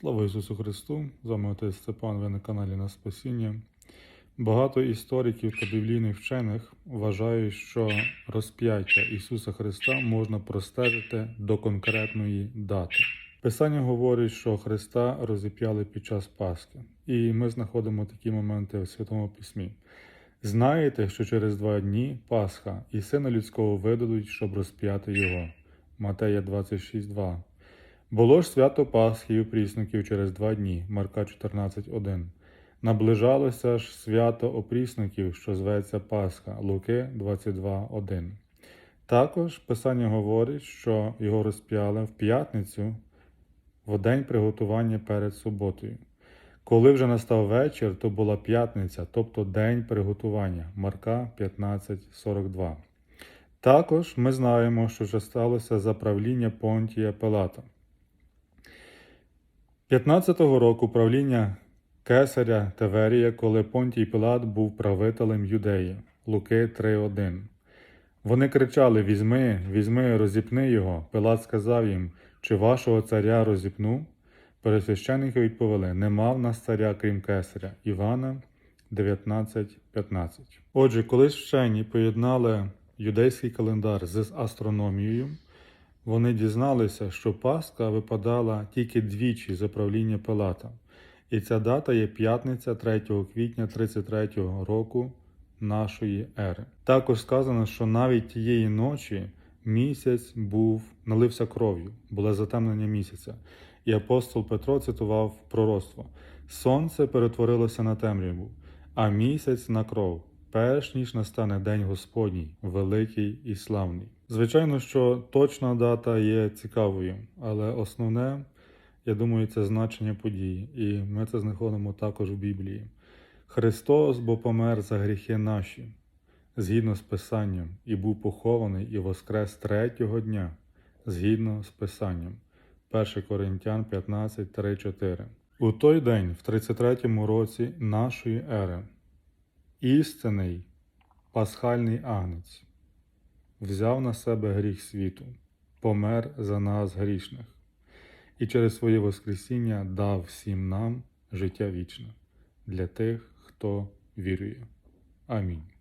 Слава Ісусу Христу! З вами отець Степан, ви на каналі на Спасіння. Багато істориків та біблійних вчених вважають, що розп'яття Ісуса Христа можна простежити до конкретної дати. Писання говорить, що Христа розіп'яли під час Пасхи, і ми знаходимо такі моменти в Святому Письмі. Знаєте, що через два дні Пасха і сина людського видадуть, щоб розп'яти його. Матея 26.2. Було ж свято Пасхи і опрісників через два дні, Марка 14.1. Наближалося ж свято опрісників, що зветься Пасха, Луки 22.1. Також Писання говорить, що його розп'яли в п'ятницю в день приготування перед суботою. Коли вже настав вечір, то була п'ятниця, тобто день приготування, Марка 15.42. Також ми знаємо, що вже сталося за правління Понтія Пилата. 15-го року правління Кесаря Теверія, коли Понтій Пилат був правителем Юдеї, Луки 3.1. Вони кричали: Візьми, візьми, розіпни його. Пилат сказав їм, чи вашого царя розіпну? Пересвященники відповіли: Нема в нас царя, крім Кесаря. Івана 19.15. Отже, коли вчені поєднали юдейський календар з астрономією, вони дізналися, що Пасха випадала тільки двічі за правління Пилата, і ця дата є п'ятниця 3 квітня 33 року нашої ери. Також сказано, що навіть тієї ночі місяць був налився кров'ю, було затемнення місяця. І апостол Петро цитував пророцтво: Сонце перетворилося на темряву, а місяць на кров, перш ніж настане День Господній, великий і славний. Звичайно, що точна дата є цікавою, але основне, я думаю, це значення події, і ми це знаходимо також в Біблії. Христос бо помер за гріхи наші, згідно з Писанням, і був похований і воскрес третього дня, згідно з Писанням. 1 Коринтян 15, 3, 4. У той день, в 33 році нашої ери, істинний пасхальний агнець взяв на себе гріх світу, помер за нас грішних, і через своє Воскресіння дав всім нам життя вічне для тих, хто вірує. Амінь.